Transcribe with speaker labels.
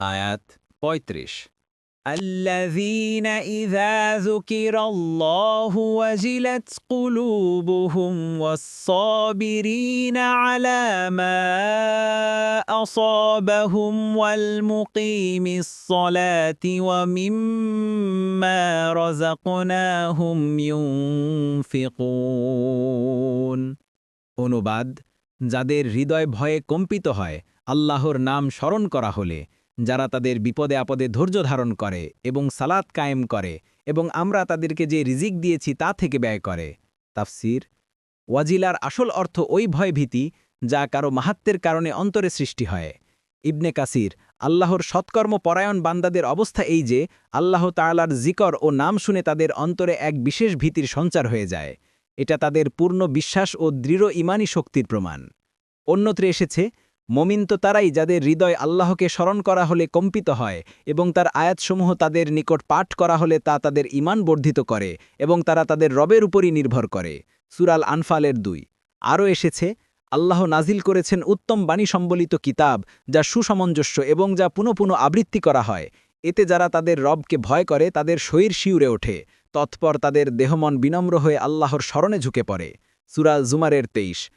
Speaker 1: আয়াত পঁয়ত্রিশ
Speaker 2: الذين إذا ذكر الله وجلت قلوبهم والصابرين على ما أصابهم والمقيم الصلاة ومما رزقناهم ينفقون
Speaker 1: অনুবাদ যাদের হৃদয় ভয়ে কম্পিত হয় আল্লাহর নাম স্মরণ করা হলে যারা তাদের বিপদে আপদে ধৈর্য ধারণ করে এবং সালাত কায়েম করে এবং আমরা তাদেরকে যে রিজিক দিয়েছি তা থেকে ব্যয় করে। তাফসির, ওয়াজিলার আসল অর্থ ওই ভয়ভীতি যা কারও মাহাত্মের কারণে অন্তরে সৃষ্টি হয়। ইবনে কাসির, আল্লাহর সৎকর্ম পরায়ণ বান্দাদের অবস্থা এই যে, আল্লাহ তাআলার জিকর ও নাম শুনে তাদের অন্তরে এক বিশেষ ভীতির সঞ্চার হয়ে যায়। এটা তাদের পূর্ণ বিশ্বাস ও দৃঢ় ইমানি শক্তির প্রমাণ। অন্যত্রে এসেছে মমিন তো তারাই যাদের হৃদয় আল্লাহকে স্মরণ করা হলে কম্পিত হয় এবং তার আয়াতসমূহ তাদের নিকট পাঠ করা হলে তা তাদের ইমান বর্ধিত করে এবং তারা তাদের রবের উপরই নির্ভর করে। সুরাল আনফালের দুই। আরও এসেছে, আল্লাহ নাজিল করেছেন উত্তম বাণী সম্বলিত কিতাব যা সুসামঞ্জস্য এবং যা পুনঃ পুনঃ আবৃত্তি করা হয়। এতে যারা তাদের রবকে ভয় করে তাদের শরীর শিউরে ওঠে। তৎপর তাদের দেহমন বিনম্র হয়ে আল্লাহর স্মরণে ঝুঁকে পড়ে। সুরা জুমারের তেইশ।